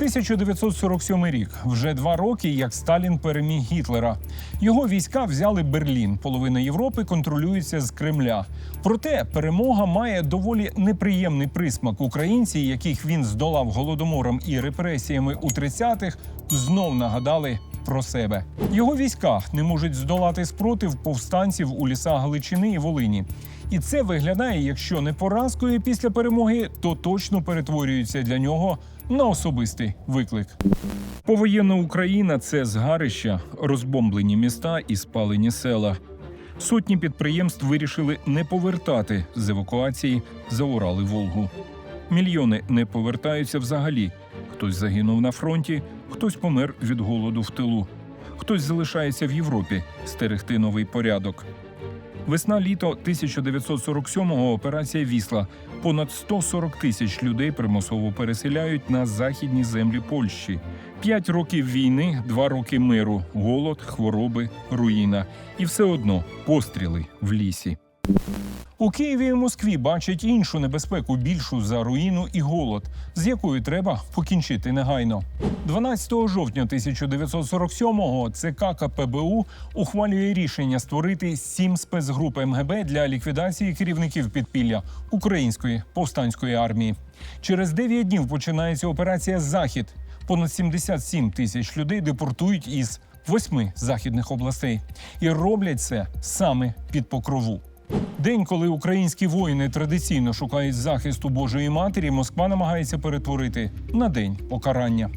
1947 рік. Вже два роки, як Сталін переміг Гітлера. Його війська взяли Берлін. Половина Європи контролюється з Кремля. Проте перемога має доволі неприємний присмак. Українці, яких він здолав голодомором і репресіями у 30-х, знов нагадали. Про себе його війська не можуть здолати спротив повстанців у лісах Галичини і Волині. І це виглядає, якщо не поразкою після перемоги, то точно перетворюється для нього на особистий виклик. Повоєнна Україна це згарища, розбомблені міста і спалені села. Сотні підприємств вирішили не повертати з евакуації за Урал Волгу. Мільйони не повертаються взагалі. Хтось загинув на фронті, хтось помер від голоду в тилу, хтось залишається в Європі стерегти новий порядок. Весна-літо 1947-го операція Вісла. Понад 140 тисяч людей примусово переселяють на західні землі Польщі. П'ять років війни, два роки миру, голод, хвороби, руїна. І все одно постріли в лісі. У Києві і Москві бачать іншу небезпеку, більшу за руїну і голод, з якою треба покінчити негайно. 12 жовтня 1947-го ЦК КПБУ ухвалює рішення створити сім спецгруп МГБ для ліквідації керівників підпілля Української повстанської армії. Через 9 днів починається операція Захід. Понад 77 тисяч людей депортують із восьми західних областей і роблять це саме під покрову. День, коли українські воїни традиційно шукають захисту Божої матері, Москва намагається перетворити на день покарання.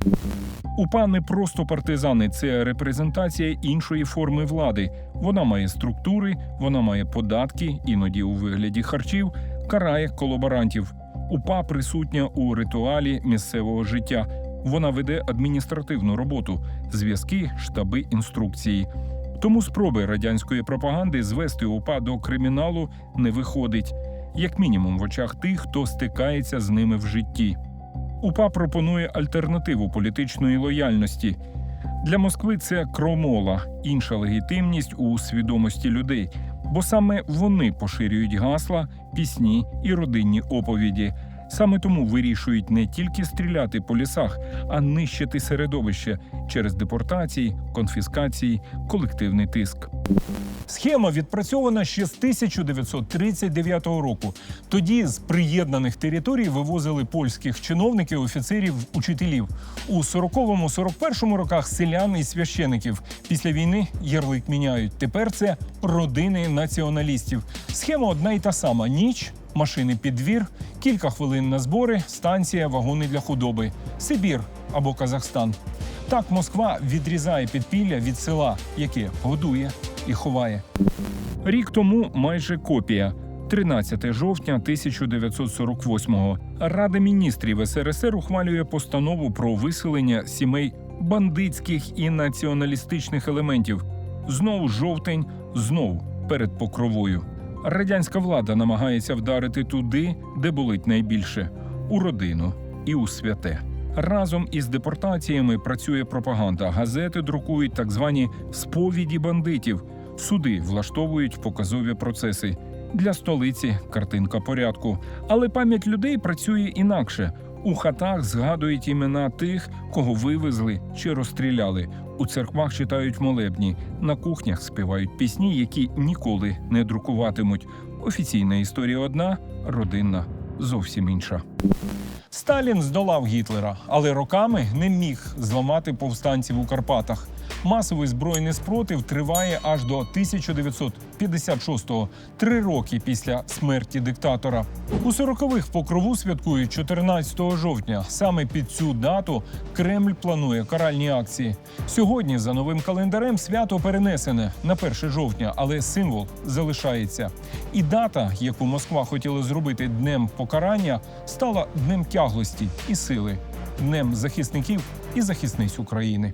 УПА не просто партизани, це репрезентація іншої форми влади. Вона має структури, вона має податки, іноді у вигляді харчів, карає колаборантів. УПА присутня у ритуалі місцевого життя. Вона веде адміністративну роботу, зв'язки, штаби, інструкції. Тому спроби радянської пропаганди звести УПА до криміналу не виходить, як мінімум в очах тих, хто стикається з ними в житті. УПА пропонує альтернативу політичної лояльності. Для Москви це кромола, інша легітимність у свідомості людей, бо саме вони поширюють гасла, пісні і родинні оповіді. Саме тому вирішують не тільки стріляти по лісах, а нищити середовище через депортації, конфіскації, колективний тиск. Схема відпрацьована ще з 1939 року. Тоді з приєднаних територій вивозили польських чиновників, офіцерів, учителів. У 40-41 роках селян і священиків. Після війни ярлик міняють. Тепер це родини націоналістів. Схема одна й та сама: ніч. Машини під двір, кілька хвилин на збори, станція, вагони для худоби, Сибір або Казахстан. Так Москва відрізає підпілля від села, яке годує і ховає. Рік тому майже копія. 13 жовтня 1948-го. Рада міністрів СРСР ухвалює постанову про виселення сімей бандитських і націоналістичних елементів. Знову жовтень, знов перед покровою. Радянська влада намагається вдарити туди, де болить найбільше у родину і у святе. Разом із депортаціями працює пропаганда. Газети друкують так звані сповіді бандитів. Суди влаштовують показові процеси. Для столиці картинка порядку. Але пам'ять людей працює інакше. У хатах згадують імена тих, кого вивезли чи розстріляли. У церквах читають молебні, на кухнях співають пісні, які ніколи не друкуватимуть. Офіційна історія одна, родинна зовсім інша. Сталін здолав Гітлера, але роками не міг зламати повстанців у Карпатах. Масовий збройний спротив триває аж до 1956-го, три роки після смерті диктатора. У 40-х покрову святкують 14 жовтня. Саме під цю дату Кремль планує каральні акції. Сьогодні, за новим календарем, свято перенесене на 1 жовтня, але символ залишається. І дата, яку Москва хотіла зробити днем покарання, стала днем тяглості і сили, днем захисників і захисниць України.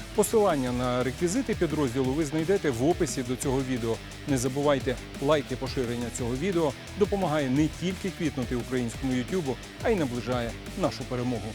Посилання на реквізити підрозділу ви знайдете в описі до цього відео. Не забувайте, лайк і поширення цього відео допомагає не тільки квітнути українському Ютубу, а й наближає нашу перемогу.